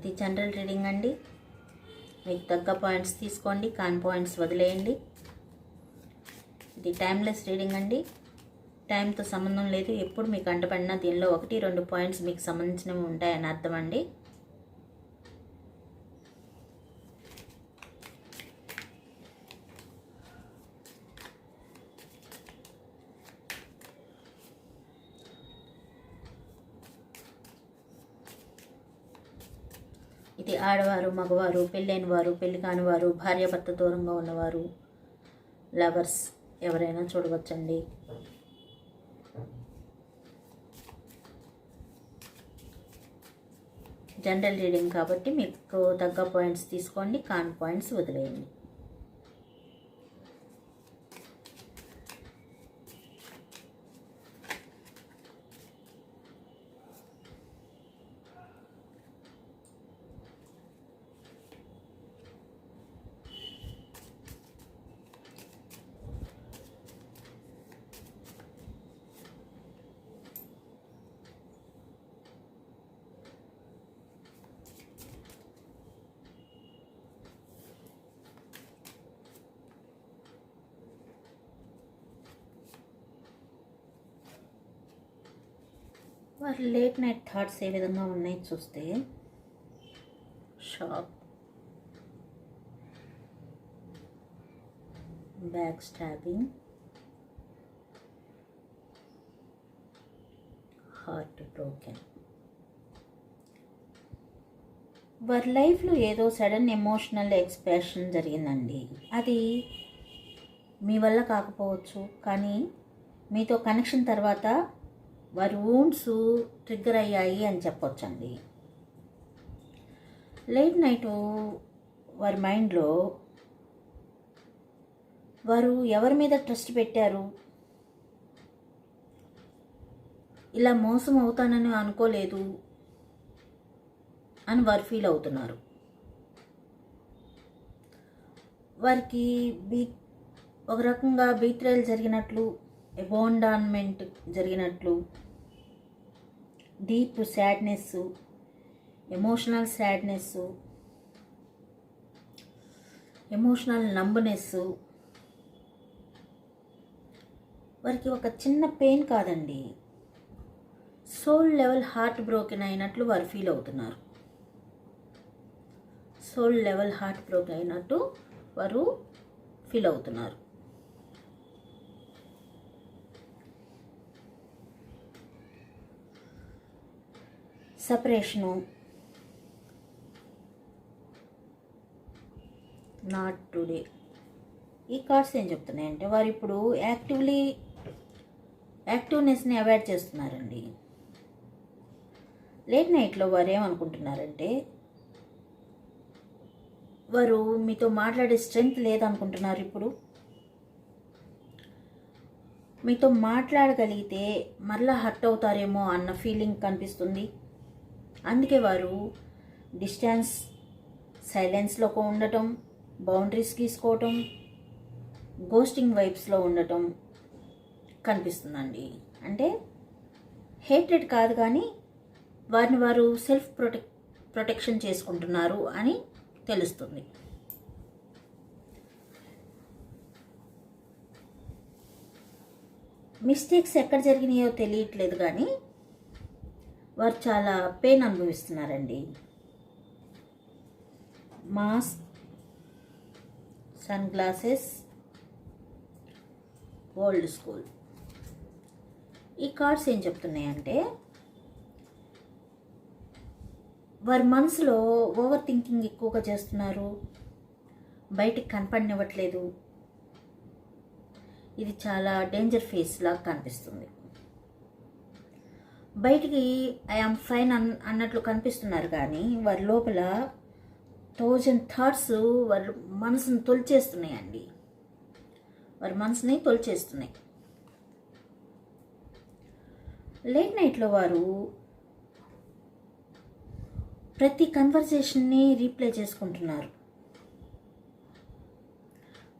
ఇది general reading అండి. మీకు తగ్గ పాయింట్స్ తీసుకోండి కాన్ పాయింట్స్ వదిలేయండి. ఇది టైమ్లెస్ రీడింగ్ అండి. టైంతో సంబంధం లేదు. ఎప్పుడు మీకు అంటపడినా దీనిలో ఒకటి రెండు పాయింట్స్ మీకు సంబంధించినవి ఉంటాయని అర్థం అండి. ఇది ఆడవారు మగవారు పెళ్ళైన వారు పెళ్ళి కాని వారు భార్యాభర్త దూరంగా ఉన్నవారు లవర్స్ ఎవరైనా చూడవచ్చండి. జనరల్ రీడింగ్ కాబట్టి మీకు తగ్గ పాయింట్స్ తీసుకోండి కాన్ పాయింట్స్ వదిలేయండి. వారి లేట్ నైట్ థాట్స్ ఏ విధంగా ఉన్నాయి చూస్తే shock back stabbing heart broken. వారి లైఫ్లో ఏదో సడన్ ఎమోషనల్ ఎక్స్ప్రెషన్ జరిగిందండి. అది మీ వల్ల కాకపోవచ్చు కానీ మీతో కనెక్షన్ తర్వాత వారి వూండ్స్ ట్రిగ్గర్ అయ్యాయి అని చెప్పొచ్చండి. లేట్ నైట్ వారి మైండ్లో వారు ఎవరి మీద ట్రస్ట్ పెట్టారు? ఇలా మోసం అవుతానని అనుకోలేదు అని వారు ఫీల్ అవుతున్నారు. వారికి బీ ఒక రకంగా బీట్రేల్ జరిగినట్లు అబాండాన్మెంట్ జరిగినట్లు deep sadness emotional sadness emotional numbness వారికి ఒక చిన్న పెయిన్ కాదండి. సోల్ లెవెల్ హార్ట్ బ్రోకెన్ అయినట్లు వారు ఫీల్ అవుతున్నారు. సోల్ లెవెల్ హార్ట్ బ్రోకెన్ అయినట్టు వారు ఫీల్ అవుతున్నారు. సపరేషను. నాట్ టుడే ఈ కార్డ్స్ ఏం చెప్తున్నాయంటే వారు ఇప్పుడు యాక్టివ్లీ యాక్టివ్నెస్ని అవాయిడ్ చేస్తున్నారండి. లేట్ నైట్లో వారు ఏమనుకుంటున్నారంటే వారు మీతో మాట్లాడే స్ట్రెంగ్త్ లేదనుకుంటున్నారు ఇప్పుడు. మీతో మాట్లాడగలిగితే మరలా హర్ట్ అవుతారేమో అన్న ఫీలింగ్ కనిపిస్తుంది. అందుకే వారు డిస్టెన్స్ సైలెన్స్లో ఉండటం బౌండరీస్ గీసుకోవటం గోస్టింగ్ వైబ్స్లో ఉండటం కనిపిస్తుందండి. అంటే హేటెడ్ కాదు కానీ వారిని వారు సెల్ఫ్ ప్రొటెక్ ప్రొటెక్షన్ చేసుకుంటున్నారు అని తెలుస్తుంది. మిస్టేక్స్ ఎక్కడ జరిగినాయో తెలియట్లేదు కానీ వారు చాలా pain అనుభవిస్తున్నారండి. Mask sunglasses old school. ఈ కార్డ్స్ ఏం చెప్తున్నాయంటే వారి మనసులో ఓవర్ థింకింగ్ ఎక్కువగా చేస్తున్నారు. బయటికి కనపడినివ్వట్లేదు. ఇది చాలా డేంజర్ ఫేస్ లాగా కనిపిస్తుంది. బయటికి ఐఆమ్ ఫైన్ అన్ అన్నట్లు కనిపిస్తున్నారు కానీ వారి లోపల థౌజండ్ థాట్స్ వారి మనసును తొలిచేస్తున్నాయండి. వారి మనసుని తొలిచేస్తున్నాయి. లేట్ నైట్లో వారు ప్రతి కన్వర్జేషన్ని రీప్లే చేసుకుంటున్నారు.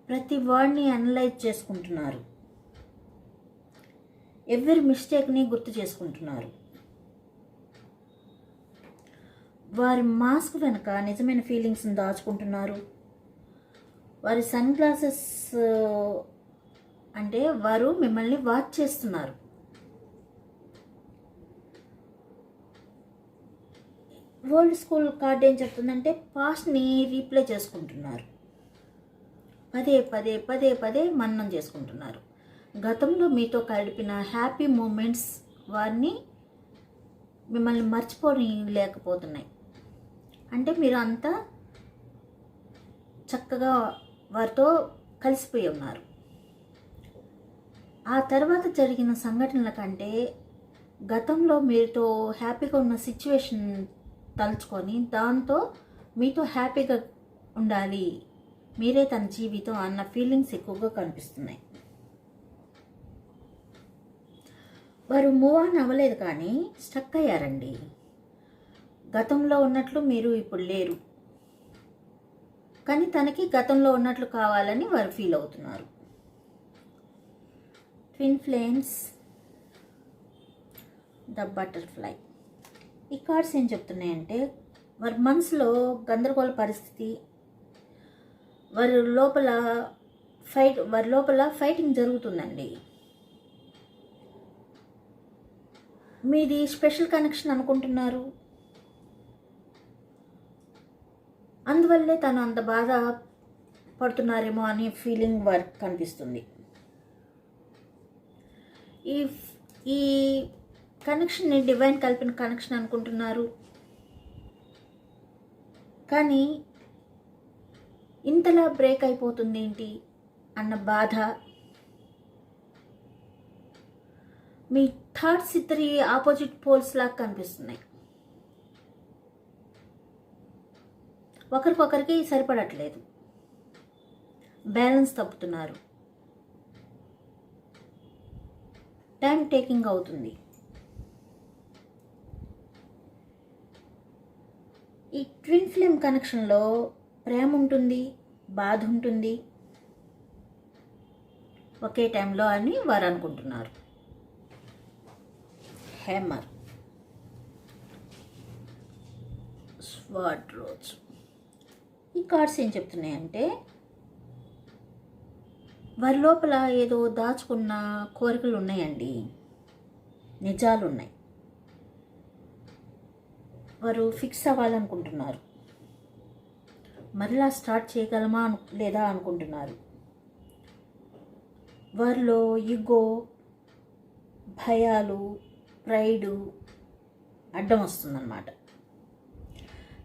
ప్రతి వర్డ్ని అనలైజ్ చేసుకుంటున్నారు. ఎవరి మిస్టేక్ని గుర్తు చేసుకుంటున్నారు? వారి మాస్క్ వెనుక నిజమైన ఫీలింగ్స్ని దాచుకుంటున్నారు. వారి సన్ గ్లాసెస్ అంటే వారు మిమ్మల్ని వాచ్ చేస్తున్నారు. ఓల్డ్ స్కూల్ కార్డ్ ఏం చెప్తుందంటే పాస్ట్ని రీప్లే చేసుకుంటున్నారు. పదే పదే పదే పదే మన్నం చేసుకుంటున్నారు. గతంలో మీతో గడిపిన హ్యాపీ మూమెంట్స్ వారిని మిమ్మల్ని మర్చిపోని లేకపోతున్నాయి అంటే మీరు అంతా చక్కగా వారితో కలిసిపోయి ఉన్నారు. ఆ తర్వాత జరిగిన సంఘటనల కంటే గతంలో మీతో హ్యాపీగా ఉన్న సిచ్యువేషన్ తలుచుకొని దాంతో మీతో హ్యాపీగా ఉండాలి. మీరే తన జీవితం అన్న ఫీలింగ్స్ ఎక్కువగా కనిపిస్తున్నాయి. వారు మూవ్ ఆన్ అవ్వలేదు కానీ స్టక్ అయ్యారండి. గతంలో ఉన్నట్లు మీరు ఇప్పుడు లేరు. కానీ తనకి గతంలో ఉన్నట్లు కావాలని వారు ఫీల్ అవుతున్నారు. Twin flames the butterfly. ఈ కార్డ్స్ ఏం చెప్తున్నాయంటే వారి మనసులో గందరగోళ పరిస్థితి వారి లోపల ఫైట్ వారి లోపల ఫైటింగ్ జరుగుతుందండి. మీది స్పెషల్ కనెక్షన్ అనుకుంటున్నారు. అందువల్లే తను అంత బాధ పడుతున్నారేమో అనే ఫీలింగ్ వారికి కనిపిస్తుంది. ఈ ఈ కనెక్షన్ని డివైన్ కలిపిన కనెక్షన్ అనుకుంటున్నారు. కానీ ఇంతలా బ్రేక్ అయిపోతుంది ఏంటి? అన్న బాధ మీ థాట్స్ ఇద్దరి ఆపోజిట్ పోల్స్ లాగా కనిపిస్తున్నాయి. ఒకరికొకరికి సరిపడట్లేదు. బ్యాలెన్స్ తప్పుతున్నారు. టైం టేకింగ్ అవుతుంది. ఈ ట్విన్ ఫ్లేమ్ కనెక్షన్లో ప్రేమ ఉంటుంది బాధ ఉంటుంది. ఒకే టైంలో అని వారు అనుకుంటున్నారు. హ్యామర్ స్వాట్ రోజ్ ఈ కార్డ్స్ ఏం చెప్తున్నాయంటే వారి లోపల ఏదో దాచుకున్న కోరికలు ఉన్నాయండి. నిజాలు ఉన్నాయి వారు ఫిక్స్ అవ్వాలనుకుంటున్నారు. మరలా స్టార్ట్ చేయగలమా అను లేదా అనుకుంటున్నారు. వారిలో ఈగో భయాలు ప్రైడు అడ్డం వస్తుందన్నమాట.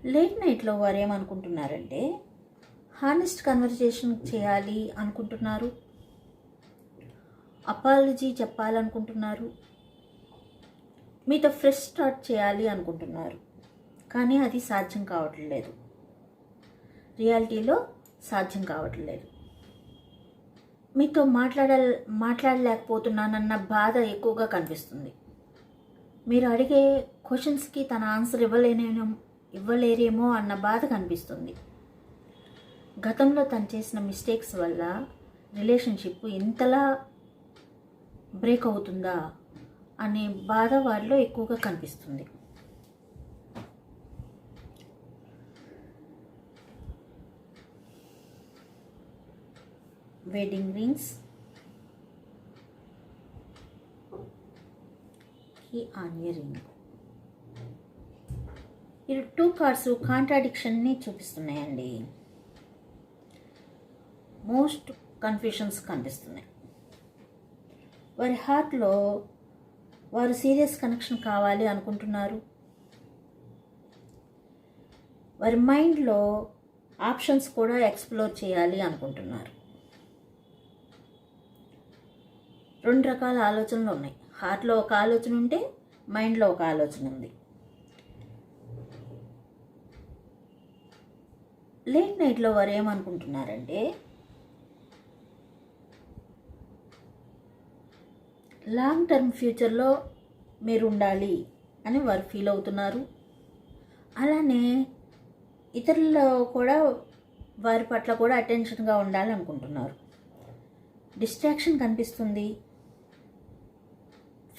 లేట్ నైట్లో వారు ఏమనుకుంటున్నారంటే హానెస్ట్ కన్వర్జేషన్ చేయాలి అనుకుంటున్నారు. అపాలజీ చెప్పాలనుకుంటున్నారు. మీతో ఫ్రెష్ స్టార్ట్ చేయాలి అనుకుంటున్నారు. కానీ అది సాధ్యం కావట్లేదు రియాలిటీలో సాధ్యం కావట్లేదు మీతో మాట్లాడ మాట్లాడలేకపోతున్నానన్న బాధ ఎక్కువగా కనిపిస్తుంది. మీరు అడిగే క్వశ్చన్స్కి తన ఆన్సర్ ఇవ్వలేనే ఇవ్వలేరేమో అన్న బాధ కనిపిస్తుంది. గతంలో తను చేసిన మిస్టేక్స్ వల్ల రిలేషన్షిప్ ఇంతలా బ్రేక్ అవుతుందా అనే బాధ వారిలో ఎక్కువగా కనిపిస్తుంది. Wedding rings key on a ring. ఈ టూ కార్డ్స్ కాంట్రాడిక్షన్ని చూపిస్తున్నాయండి. మోస్ట్ కన్ఫ్యూషన్స్ కనిపిస్తున్నాయి. వారి హార్ట్లో వారు సీరియస్ కనెక్షన్ కావాలి అనుకుంటున్నారు. వారి మైండ్లో ఆప్షన్స్ కూడా ఎక్స్ప్లోర్ చేయాలి అనుకుంటున్నారు. రెండు రకాల ఆలోచనలు ఉన్నాయి. హార్ట్లో ఒక ఆలోచన ఉంటే మైండ్లో ఒక ఆలోచన ఉంది. లేట్ నైట్లో వారు ఏమనుకుంటున్నారంటే లాంగ్ టర్మ్ ఫ్యూచర్లో మీరు ఉండాలి అని వారు ఫీల్ అవుతున్నారు. అలానే ఇతరుల్లో కూడా వారి పట్ల కూడా అటెన్షన్గా ఉండాలి అనుకుంటున్నారు డిస్ట్రాక్షన్ కనిపిస్తుంది.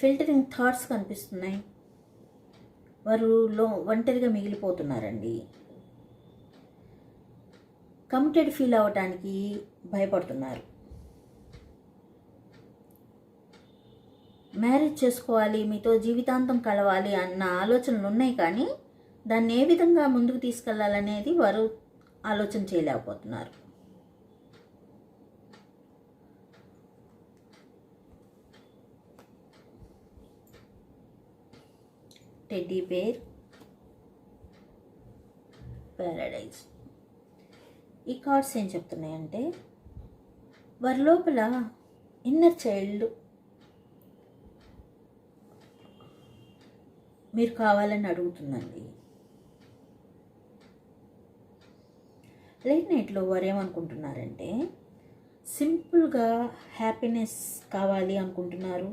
ఫిల్టరింగ్ థాట్స్ కనిపిస్తున్నాయి. వారు లో ఒంటరిగా మిగిలిపోతున్నారండి. కమిటెడ్ ఫీల్ అవ్వటానికి భయపడుతున్నారు. మ్యారేజ్ చేసుకోవాలి మీతో జీవితాంతం కలవాలి అన్న ఆలోచనలు ఉన్నాయి కానీ దాన్ని ఏ విధంగా ముందుకు తీసుకెళ్ళాలనేది వారు ఆలోచన చేయలేకపోతున్నారు. టెడ్డీ బేర్ పారాడైజ్ ఈ కార్డ్స్ ఏం చెప్తున్నాయంటే వారి లోపల ఇన్నర్ చైల్డ్ మీరు కావాలని అడుగుతుందండి. లేట్ నైట్లో వారు ఏమనుకుంటున్నారంటే సింపుల్గా హ్యాపీనెస్ కావాలి అనుకుంటున్నారు.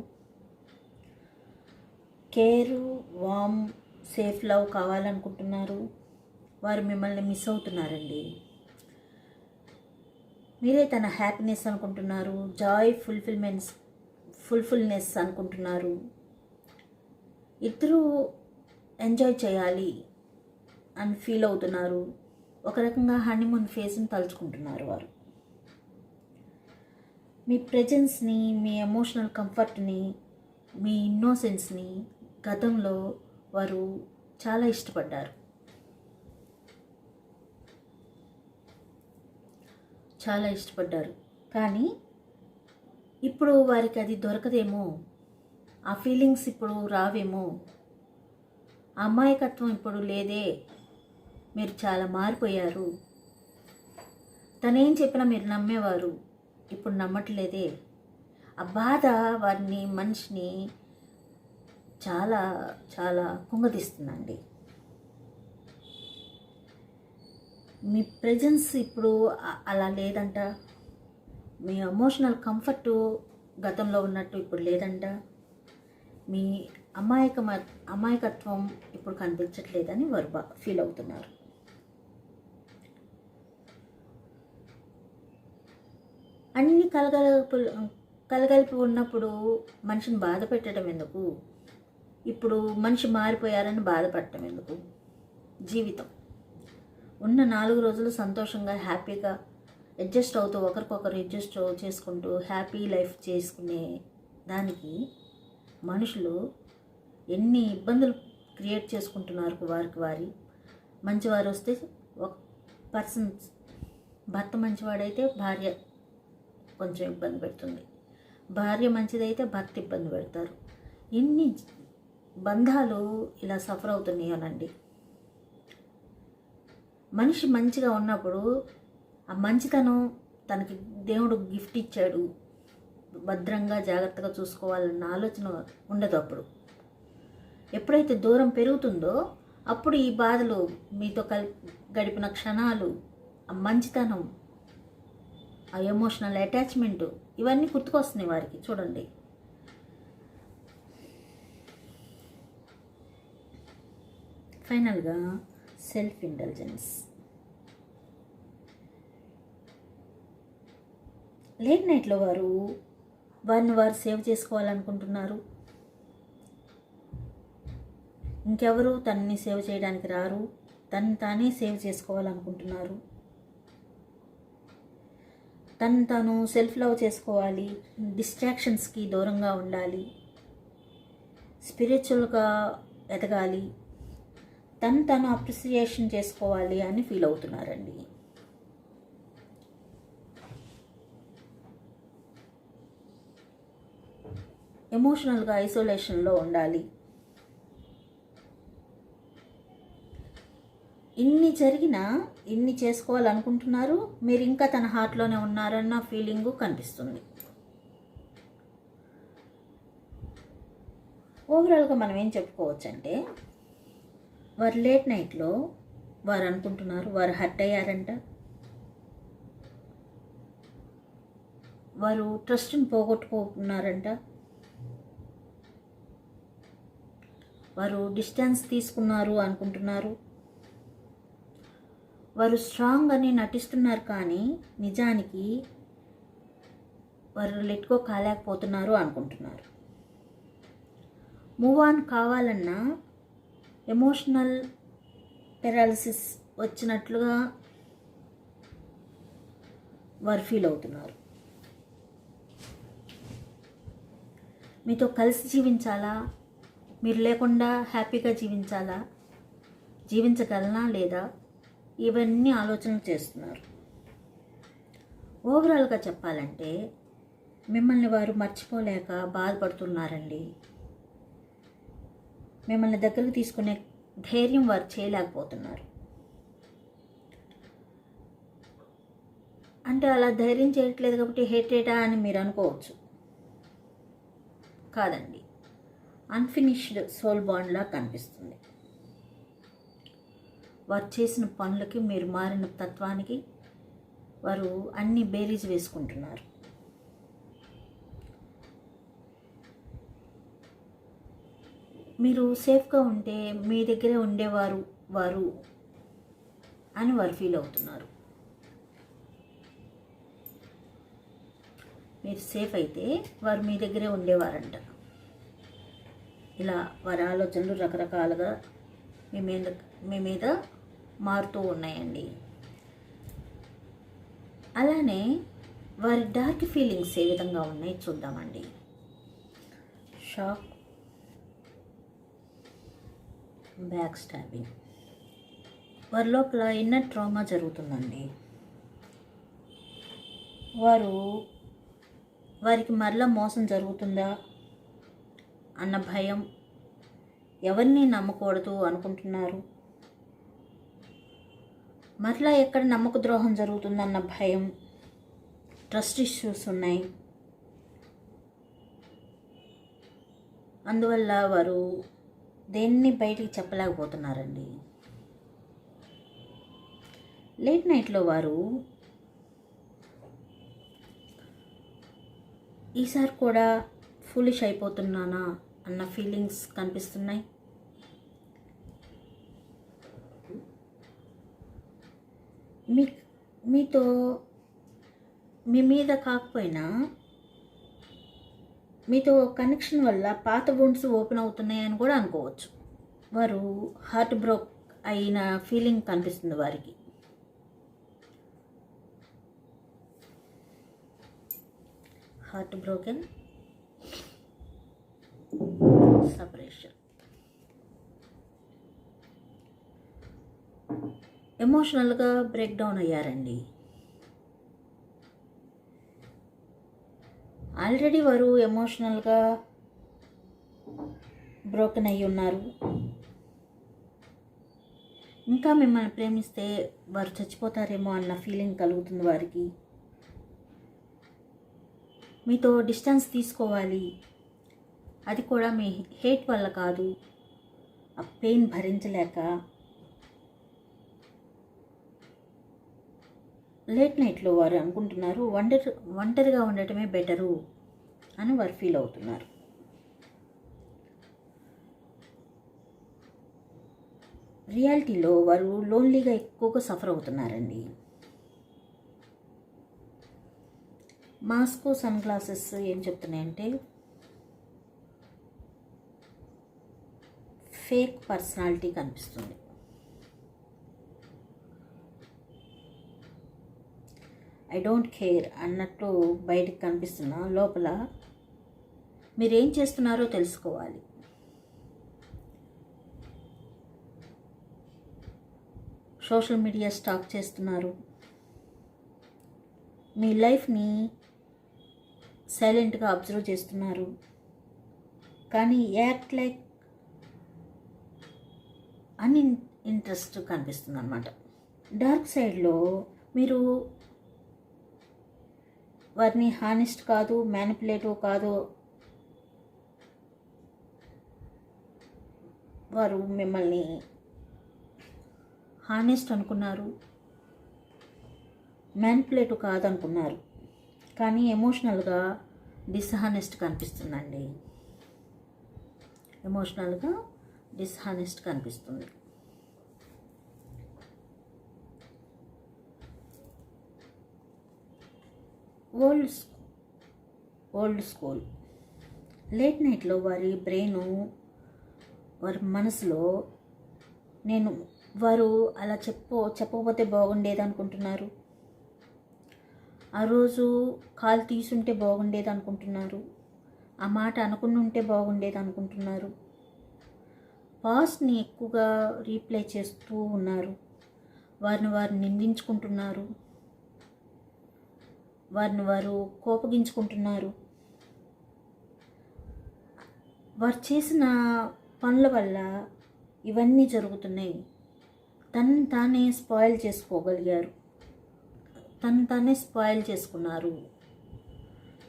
కేరు వామ్ సేఫ్ లవ్ కావాలనుకుంటున్నారు. వారు మిమ్మల్ని మిస్ అవుతున్నారండి. మీరే తన హ్యాపీనెస్ అనుకుంటున్నారు జాయ్ ఫుల్ఫిల్మెంట్స్ ఫుల్ఫుల్నెస్ అనుకుంటున్నారు. ఇద్దరూ ఎంజాయ్ చేయాలి అని ఫీల్ అవుతున్నారు. ఒక రకంగా హనీమూన్ ఫేస్ని తలుచుకుంటున్నారు వారు. మీ ప్రజెన్స్ని మీ ఎమోషనల్ కంఫర్ట్ని మీ ఇన్నోసెన్స్ని గతంలో వారు చాలా ఇష్టపడ్డారు. చాలా ఇష్టపడ్డారు. కానీ ఇప్పుడు వారికి అది దొరకదేమో? ఆ ఫీలింగ్స్ ఇప్పుడు రావేమో? అమాయకత్వం ఇప్పుడు లేదే? మీరు చాలా మారిపోయారు. తనేం చెప్పినా మీరు నమ్మేవారు. ఇప్పుడు నమ్మట్లేదే? ఆ బాధ వారిని మనిషిని చాలా చాలా కుంగదీస్తుందండి మీ ప్రజెన్స్ ఇప్పుడు అలా లేదంట? మీ ఎమోషనల్ కంఫర్ట్ గతంలో ఉన్నట్టు ఇప్పుడు లేదంట? మీ అమాయక అమాయకత్వం ఇప్పుడు కనిపించట్లేదని వారు బా ఫీల్ అవుతున్నారు. అన్ని కలగలుపు కలగలిపి ఉన్నప్పుడు మనిషిని బాధ పెట్టడం ఎందుకు? ఇప్పుడు మనిషి మారిపోయారని బాధపడటం ఎందుకు? జీవితం. ఉన్న నాలుగు రోజులు సంతోషంగా హ్యాపీగా అడ్జస్ట్ అవుతూ ఒకరికొకరు అడ్జస్ట్ చేసుకుంటూ హ్యాపీ లైఫ్ చేసుకునే దానికి మనుషులు ఎన్ని ఇబ్బందులు క్రియేట్ చేసుకుంటున్నారు వారికి వారి. మంచివారు వస్తే ఒక పర్సన్ భర్త మంచివాడైతే భార్య కొంచెం ఇబ్బంది పెడుతుంది. భార్య మంచిదైతే భర్త ఇబ్బంది పెడతారు. ఎన్ని బంధాలు ఇలా సఫర్ అవుతున్నాయోనండి మనిషి మంచిగా ఉన్నప్పుడు ఆ మంచితనం తనకి దేవుడు గిఫ్ట్ ఇచ్చాడు. భద్రంగా జాగ్రత్తగా చూసుకోవాలన్న ఆలోచన ఉండదు అప్పుడు. ఎప్పుడైతే దూరం పెరుగుతుందో అప్పుడు ఈ బాధలు మీతో కల్ గడిపిన క్షణాలు ఆ మంచితనం ఆ ఎమోషనల్ అటాచ్మెంట్ ఇవన్నీ గుర్తుకొస్తున్నాయి వారికి. చూడండి. ఫైనల్గా సెల్ఫ్ ఇంటెలిజెన్స్. లేట్ నైట్లో వారు వన్ వారు సేవ్ చేసుకోవాలనుకుంటున్నారు. ఇంకెవరు తనని సేవ్ చేయడానికి రారు. తను తానే సేవ్ చేసుకోవాలనుకుంటున్నారు. తను తాను సెల్ఫ్ లవ్ చేసుకోవాలి. డిస్ట్రాక్షన్స్కి దూరంగా ఉండాలి. స్పిరిచువల్గా ఎదగాలి. తను తను అప్రిసియేషన్ చేసుకోవాలి అని ఫీల్ అవుతున్నారండి. ఎమోషనల్గా ఐసోలేషన్లో ఉండాలి. ఇన్ని జరిగినా ఇన్ని చేసుకోవాలనుకుంటున్నారు మీరు ఇంకా తన హార్ట్లోనే ఉన్నారన్న ఫీలింగు కనిపిస్తుంది. ఓవరాల్గా మనం ఏం చెప్పుకోవచ్చు అంటే వారు లేట్ నైట్లో వారు అనుకుంటున్నారు వారు హర్ట్ అయ్యారంట. వారు ట్రస్ట్ని పోగొట్టుకుంటున్నారంట వారు డిస్టెన్స్ తీసుకున్నారు అనుకుంటున్నారు. వారు స్ట్రాంగ్ అని నటిస్తున్నారు కానీ నిజానికి వారు లెట్కో కాలేకపోతున్నారు అనుకుంటున్నారు. మూవ్ ఆన్ కావాలన్నా ఎమోషనల్ పెరాలిసిస్ వచ్చినట్లుగా వారు ఫీల్ అవుతున్నారు. మీతో కలిసి జీవించాలా? మీరు లేకుండా హ్యాపీగా జీవించాలా? జీవించగలనా లేదా? ఇవన్నీ ఆలోచనలు చేస్తున్నారు. ఓవరాల్గా చెప్పాలంటే మిమ్మల్ని వారు మర్చిపోలేక బాధపడుతున్నారండి. మిమ్మల్ని దగ్గరకు తీసుకునే ధైర్యం వారు చేయలేకపోతున్నారు. అంటే అలా ధైర్యం చేయట్లేదు కాబట్టి హేటేటా అని మీరు అనుకోవచ్చు. కాదండి. అన్ఫినిష్డ్ సోల్ బాండ్లా కనిపిస్తుంది. వారు చేసిన పనులకి మీరు మారిన తత్వానికి వారు అన్ని బేరీజ్ వేసుకుంటున్నారు. మీరు సేఫ్గా ఉంటే మీ దగ్గరే ఉండేవారు వారు అని వారు ఫీల్ అవుతున్నారు. మీరు సేఫ్ అయితే వారు మీ దగ్గరే ఉండేవారంట. ఇలా వారి ఆలోచనలు రకరకాలుగా మీ మీద మీ మీద మారుతూ ఉన్నాయండి. అలానే వారి డార్క్ ఫీలింగ్స్ ఏ విధంగా ఉన్నాయి చూద్దామండి. Shock back stabbing. వారి లోపల ఇన్నర్ ట్రామా జరుగుతుందండి. వారు వారికి మరలా మోసం జరుగుతుందా అన్న భయం ఎవరిని నమ్మకూడదు అనుకుంటున్నారు? మరలా ఎక్కడ నమ్మక ద్రోహం జరుగుతుందన్న భయం ట్రస్ట్ ఇష్యూస్ ఉన్నాయి. అందువల్ల వారు దేన్ని బయటికి చెప్పలేకపోతున్నారండి? లేట్ నైట్లో వారు ఈసారి కూడా ఫులిష్ అయిపోతున్నానా అన్న ఫీలింగ్స్ కనిపిస్తున్నాయి. మీ మీతో మీ మీద కాకపోయినా మీతో కనెక్షన్ వల్ల పాత బోన్స్ ఓపెన్ అవుతున్నాయని కూడా అనుకోవచ్చు. వారు హార్ట్ బ్రోక్ అయిన ఫీలింగ్ కనిపిస్తుంది వారికి. హార్ట్ బ్రోకెన్ సపరేషన్ ఎమోషనల్గా బ్రేక్ డౌన్ అయ్యారండి. ఆల్రెడీ వారు ఎమోషనల్గా బ్రోకెన్ అయి ఉన్నారు. ఇంకా మిమ్మల్ని ప్రేమిస్తే వారు చచ్చిపోతారేమో అన్న ఫీలింగ్ కలుగుతుంది వారికి. మీతో డిస్టెన్స్ తీసుకోవాలి. అది కూడా మీ హేట్ వల్ల కాదు. ఆ పెయిన్ భరించలేక లేట్ నైట్లో వారు అనుకుంటున్నారు వండర్ ఒంటరిగా ఉండటమే బెటరు అని వారు ఫీల్ అవుతున్నారు. రియాలిటీలో వారు లోన్లీగా ఎక్కువగా సఫర్ అవుతున్నారండి. మాస్కో సన్ గ్లాసెస్ ఏం చెప్తున్నాయంటే ఫేక్ పర్సనాలిటీ కనిపిస్తుంది. ఐ డోంట్ కేర్ అన్నట్టు బయటకు కనిపిస్తున్నా లోపల. మీరేం చేస్తున్నారో తెలుసుకోవాలి. సోషల్ మీడియా స్టాక్ చేస్తున్నారు. మీ లైఫ్ని సైలెంట్గా అబ్జర్వ్ చేస్తున్నారు. కానీ యాక్ట్ లైక్ అన్ ఇంట్రెస్ట్ కనిపిస్తుంది అనమాట డార్క్ సైడ్లో మీరు వారిని హానెస్ట్ కాదు మ్యానిపులేటివ్ కాదు. వారు మిమ్మల్ని హానెస్ట్ అనుకున్నారు. మ్యాన్పులేటివ్ కాదనుకున్నారు. కానీ ఎమోషనల్గా డిస్హానెస్ట్ కనిపిస్తుందండి. ఎమోషనల్గా డిస్హానెస్ట్ కనిపిస్తుంది. Old old school. లేట్ నైట్లో వారి బ్రెయిన్ వారి మనసులో నేను వారు అలా చెప్పు చెప్పకపోతే బాగుండేది అనుకుంటున్నారు ఆ రోజు కాలు తీసుంటే బాగుండేది అనుకుంటున్నారు ఆ మాట అనుకుని ఉంటే బాగుండేది అనుకుంటున్నారు పాస్ట్ని ఎక్కువగా రీప్లే చేస్తూ ఉన్నారు. వారిని వారు నిందించుకుంటున్నారు. వారిని వారు కోపగించుకుంటున్నారు. వారు చేసిన పనుల వల్ల ఇవన్నీ జరుగుతున్నాయి. తను తానే స్పాయిల్ చేసుకోగలిగారు. తను తానే స్పాయిల్ చేసుకున్నారు.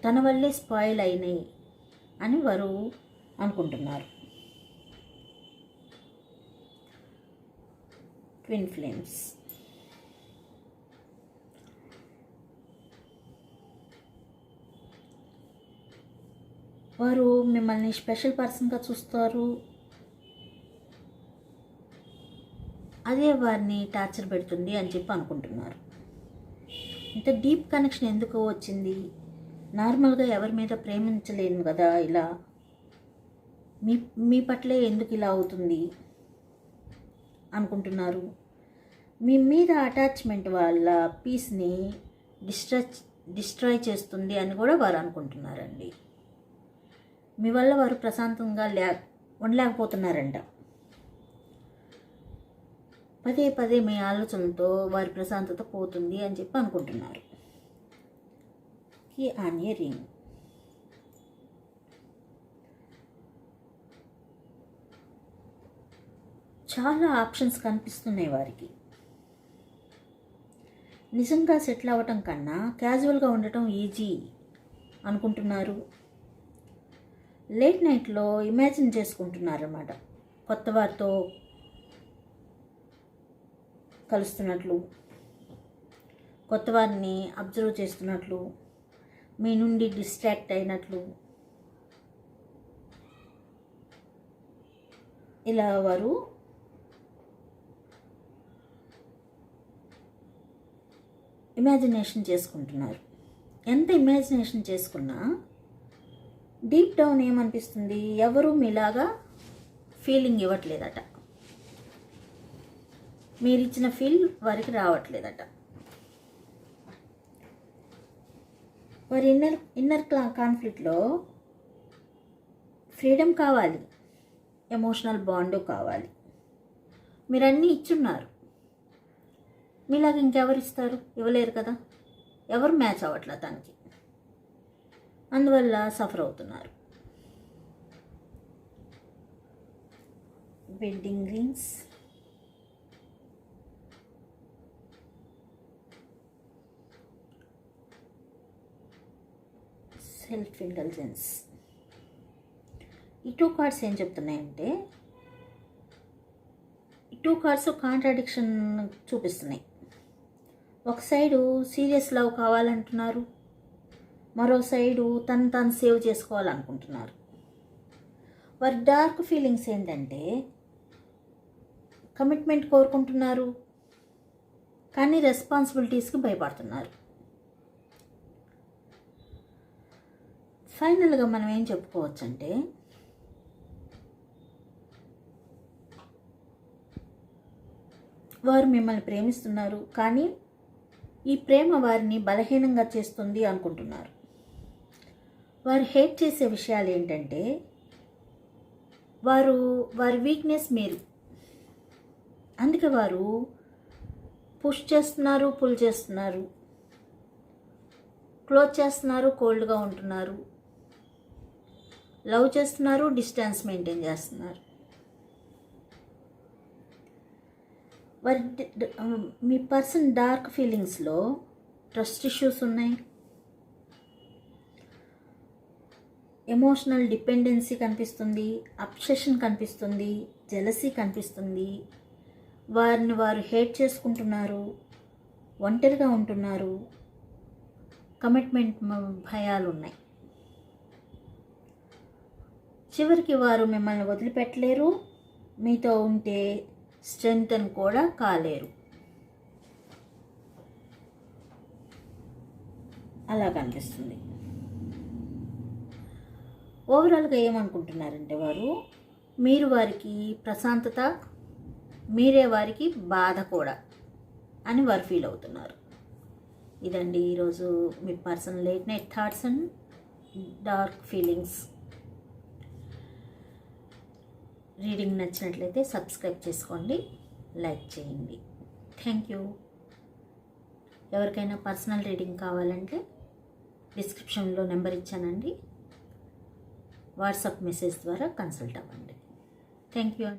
తన వల్లే స్పాయిల్ అయినాయి అని వారు అనుకుంటున్నారు. ట్విన్ ఫ్లేమ్స్ వారు మిమ్మల్ని స్పెషల్ పర్సన్గా చూస్తారు. అదే వారిని టార్చర్ పెడుతుంది అని చెప్పి అనుకుంటున్నారు. ఇంత డీప్ కనెక్షన్ ఎందుకు వచ్చింది? నార్మల్గా ఎవరి మీద ప్రేమించలేను కదా ఇలా. మీ మీ పట్లే ఎందుకు ఇలా అవుతుంది? అనుకుంటున్నారు. మీ మీద అటాచ్మెంట్ వాళ్ళ పీస్ని డిస్ట్రా డిస్ట్రాయ్ చేస్తుంది అని కూడా వారు అనుకుంటున్నారండి. మీ వల్ల వారు ప్రశాంతంగా లే ఉండలేకపోతున్నారంట. పదే పదే మీ ఆలోచనతో వారి ప్రశాంతత పోతుంది అని చెప్పి అనుకుంటున్నారు. కీ ఆన్ ఏ రింగ్ చాలా ఆప్షన్స్ కనిపిస్తున్నాయి వారికి. నిజంగా సెటిల్ అవ్వటం కన్నా క్యాజువల్గా ఉండటం ఈజీ అనుకుంటున్నారు. లేట్ నైట్లో ఇమాజిన్ చేసుకుంటున్నారన్నమాట. కొత్త వారితో కలుస్తున్నట్లు కొత్త వారిని అబ్జర్వ్ చేస్తున్నట్లు మీ నుండి డిస్ట్రాక్ట్ అయినట్లు. ఇలా వారు ఇమాజినేషన్ చేసుకుంటున్నారు. ఎంత ఇమాజినేషన్ చేసుకున్నా డీప్ డౌన్ ఏమనిపిస్తుంది? ఎవరు మీలాగా ఫీలింగ్ ఇవ్వట్లేదట. మీరు ఇచ్చిన ఫీల్ వారికి రావట్లేదట. వారి ఇన్నర్ ఇన్నర్ క్లా కాన్ఫ్లిక్ట్లో ఫ్రీడమ్ కావాలి. ఎమోషనల్ బాండు కావాలి. మీరు అన్నీ ఇచ్చున్నారు. మీలాగా ఇంకెవరు ఇస్తారు ఇవ్వలేరు కదా. ఎవరు మ్యాచ్ అవ్వట్లే తనకి? అందువల్ల సఫర్ అవుతున్నారు. వెడ్డింగ్ రింగ్స్ సెల్ఫ్ ఇంటెలిజెన్స్ ఈ టూ కార్డ్స్ ఏం చెప్తున్నాయంటే ఈ టూ కార్డ్స్ కాంట్రాడిక్షన్ చూపిస్తున్నాయి. ఒక సైడు సీరియస్ లవ్ కావాలంటున్నారు. మరో సైడు తను తాను సేవ్ చేసుకోవాలనుకుంటున్నారు. వారి డార్క్ ఫీలింగ్స్ ఏంటంటే కమిట్మెంట్ కోరుకుంటున్నారు కానీ రెస్పాన్సిబిలిటీస్కి భయపడుతున్నారు. ఫైనల్గా మనం ఏం చెప్పుకోవచ్చంటే వారు మిమ్మల్ని ప్రేమిస్తున్నారు కానీ ఈ ప్రేమ వారిని బలహీనంగా చేస్తుంది అనుకుంటున్నారు. వారు హేట్ చేసే విషయాలు ఏంటంటే వారు వారి వీక్నెస్ మీరు. అందుకే వారు పుష్ చేస్తున్నారు పుల్ చేస్తున్నారు. క్లోజ్ చేస్తున్నారు కోల్డ్గా ఉంటున్నారు. లవ్ చేస్తున్నారు డిస్టెన్స్ మెయింటైన్ చేస్తున్నారు. వారి మీ పర్సన్ డార్క్ ఫీలింగ్స్లో ట్రస్ట్ ఇష్యూస్ ఉన్నాయి. ఎమోషనల్ డిపెండెన్సీ కనిపిస్తుంది అబ్సెషన్ కనిపిస్తుంది జెలసీ కనిపిస్తుంది. వారిని వారు హేట్ చేసుకుంటున్నారు ఒంటరిగా ఉంటున్నారు. కమిట్మెంట్ భయాలు ఉన్నాయి చివరికి వారు మిమ్మల్ని వదిలిపెట్టలేరు మీతో ఉంటే స్ట్రెంగ్త్ కూడా కాలేరు. అలా కనిపిస్తుంది. ఓవరాల్గా ఏమనుకుంటున్నారంటే వారు మీరు వారికి ప్రశాంతత మీరే వారికి బాధ కూడా అని వారు ఫీల్ అవుతున్నారు. ఇదండి ఈరోజు మీ person late night thoughts and dark feelings. Reading నచ్చినట్లయితే సబ్స్క్రైబ్ చేసుకోండి లైక్ చేయండి. Thank you. ఎవరికైనా పర్సనల్ రీడింగ్ కావాలంటే డిస్క్రిప్షన్లో నెంబర్ ఇచ్చానండి. వాట్సాప్ మెసేజ్ ద్వారా కన్సల్ట్ అవ్వండి థ్యాంక్ యూ